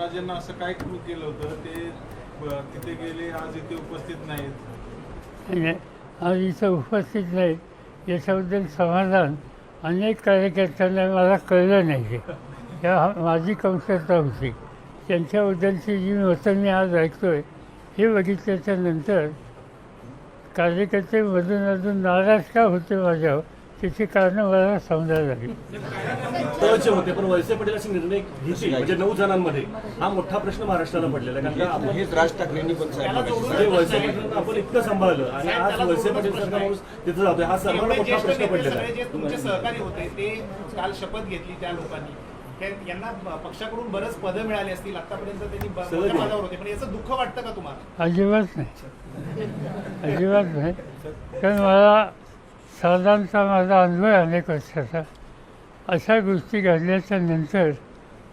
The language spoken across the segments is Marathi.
राजेंना असं काय केलं होतं? ते तिथे गेले आज इथे उपस्थित नाहीत. आज इथं उपस्थित नाही. याच्याबद्दल समाधान अनेक कार्यकर्त्यांना मला कळलं नाही. या माझी कमतरता होती त्यांच्याबद्दलची जी मतं मी आज ऐकतोय हे बघितल्याच्या नंतर कार्यकर्ते मधून अजून नाराज का होते माझ्यावर? त्याची कारणं मला समजायला लागली जवळचे होते पण वळसे पटेल असे निर्णय घेतील म्हणजे नऊ जणांमध्ये. हा मोठा प्रश्न महाराष्ट्राला पडलेला आहे कारण का आपण हेच राज ठाकरेंनी पण म्हणजे वळसे पाटील आपण इतकं सांभाळलं आणि आज वळसे पाटील सारखा माणूस तिथं जातोय. हा सर्वांना एवढे मोठा ज्येष्ठ प्रश्न नेते पडलेला सगळे आहे. जे तुमचे सहकारी होते ते काल शपथ घेतली त्या लोकांनी. ते- यांना पक्षाकडून बरंच पदं मिळाली असतील आतापर्यंत त्यांनी ब- सगळं मोठ्या दिलं. पदावर होते. पण याचं दुःख वाटतं का तुम्हाला? अजिबात नाही. अजिबात नाही. कारण मला साधारणतः माझा अनुभव अनेक वर्षाचा अशा गोष्टी घडल्याच्या नंतर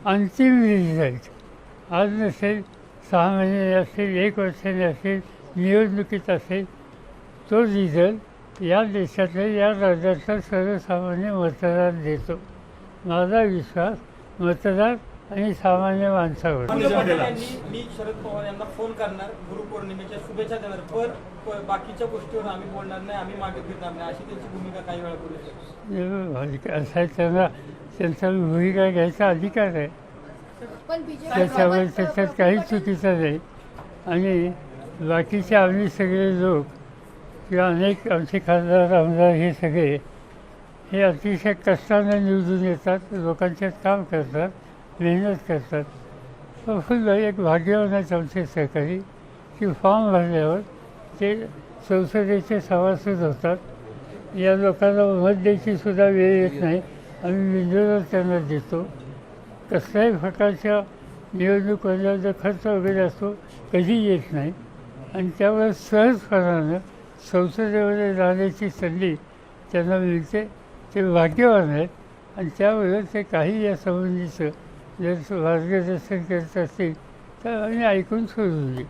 अंतिम रिझल्ट आज नसेल सहा महिने असेल एक वर्षाने असेल निवडणुकीत असेल तो रिझल्ट या देशातल्या या राज्याचा सर्वसामान्य मतदार देतो. माझा विश्वास मतदार आणि सामान्य माणसावर. पटेल. यांनी मी शरद पवार यांना फोन करणार गुरुपौर्णिमेच्या शुभेच्छा देणार. पण प- बाकीच्या गोष्टीवर आम्ही बोलणार नाही आम्ही मागे फिरणार नाही. अशी त्यांची भूमिका काही शकतो. असं आहे त्यांना त्यांचा भूमिका घ्यायचा अधिकार आहे. पण त्याच्यामुळे त्याच्यात काही चुकीचं नाही. आणि बाकीचे आम्ही सगळे लोक किंवा अनेक आमचे खासदार आमदार हे सगळे हे अतिशय कष्टाने निवडून येतात लोकांच्यात काम करतात. मेहनत करतात. पण फुल एक भाग्यवान आमचे सहकारी की फॉर्म भरल्यावर ते संसदेचे सभासद होतात. या लोकांना मत द्यायची सुद्धा वेळ येत नाही. आम्ही बिंदूवर त्यांना देतो. कसल्याही प्रकारच्या निवडणुकीला जो खर्च वगैरे असतो कधी येत नाही. आणि त्यामुळे सहजपणानं संसदेमध्ये जाण्याची संधी त्यांना मिळते. ते भाग्यवान आहेत. आणि त्यामुळे ते काही जर संबंधीचं जर मार्गदर्शन करत असतील तर आम्ही ऐकून सोडून दिली